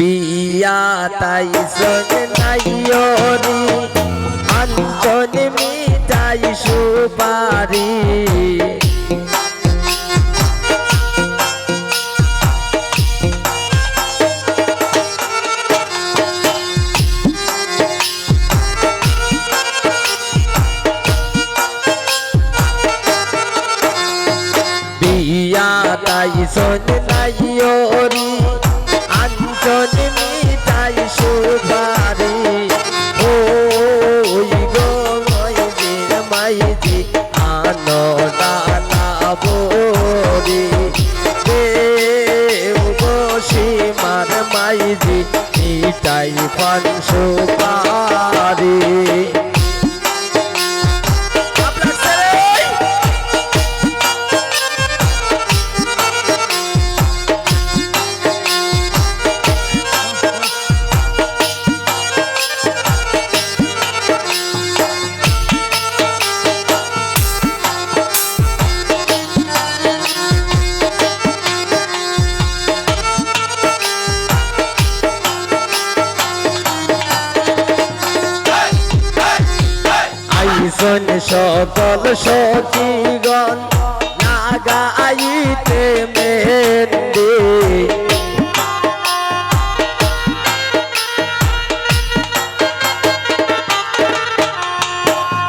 বিয়া তাই সন নাইয়রি আঞ্চন মিটাই সুপারি। বিয়া তাই সন নাইয়রি বরি দেব সীমার মাইজি এটাই পান সুপারি। আইসন সকল সচিগণ লাগাইতে মেহেন্দি।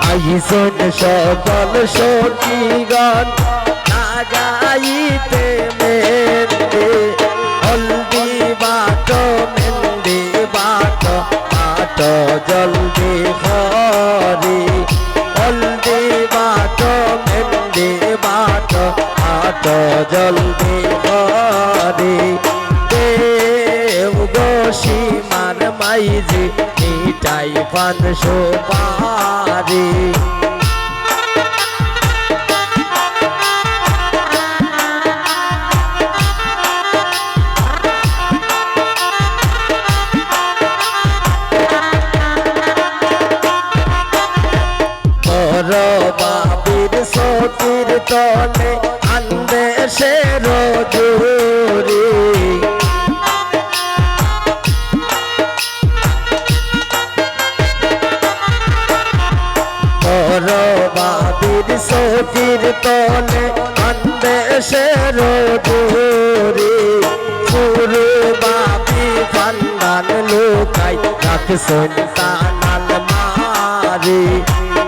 আইসন সকল সচিগণ লাগাইতে মেহেন্দি। হলদি বাট, মেহেন্দি বাট বাট জলদি জলদি হরি দেব গো মার মাইজি মিটাই পান সুপারি রজুরি পুরু বাপি ফান্দান লোকাই রাখ সন্তানাল মারি।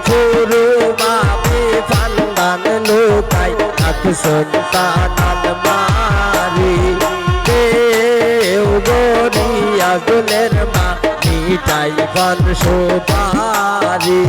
পুরু বাপি ফান্দান লোকাই রাখ সন্তানাল মারি। দেও গরিয়া গুলের মা মিটাই পান সুপারি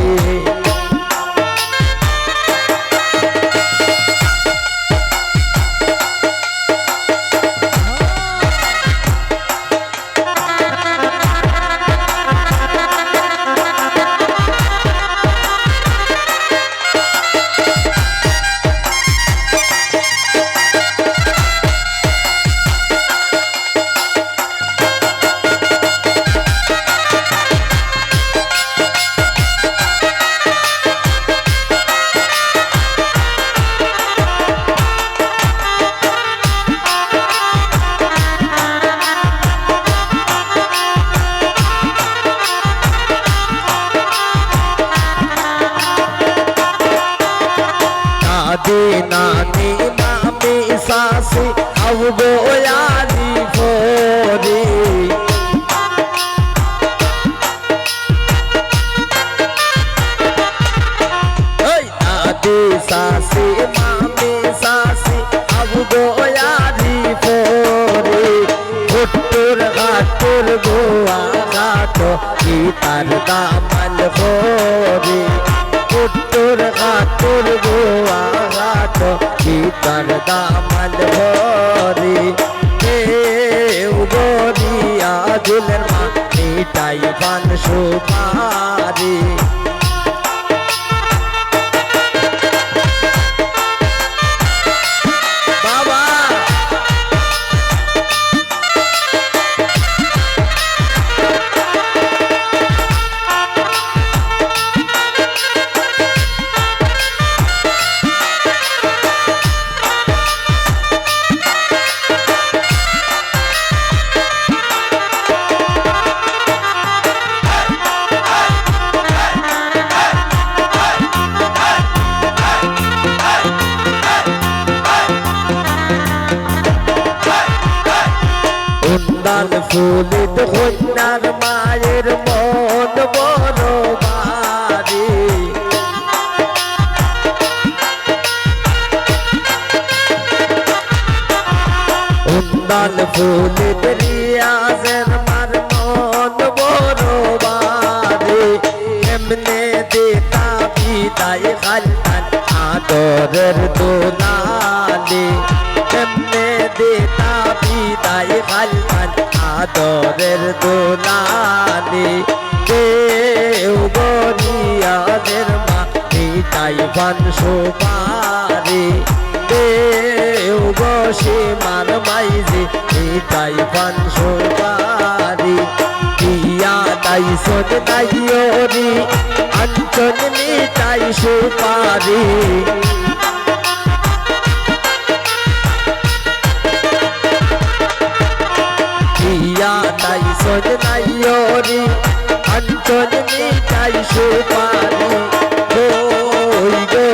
হুট্টুর হাট্টুর কি তার গীতার ফুলিত কন্যার মায়ের মন বড় বাড়ি উন্দান ফুলিত রিয়াজের মার মন বড় বাড়ি এমনে দিতা বিদায় খালতান আদরের দোলালি। এমনে দিতা বিদায় খালতান আদরের দোলালি। কেউ গরিয়াদের মা মিটাই পান সুপারি। দেও বসে মার মাইজে মিটাই পান সুপারি। দিয়া তাই সোন তাইয়রি আঞ্চল মিটাই সুপারি। দিয়া তাই সোন তাইয়রি আঞ্চল মিটাই সুপারি। গো গো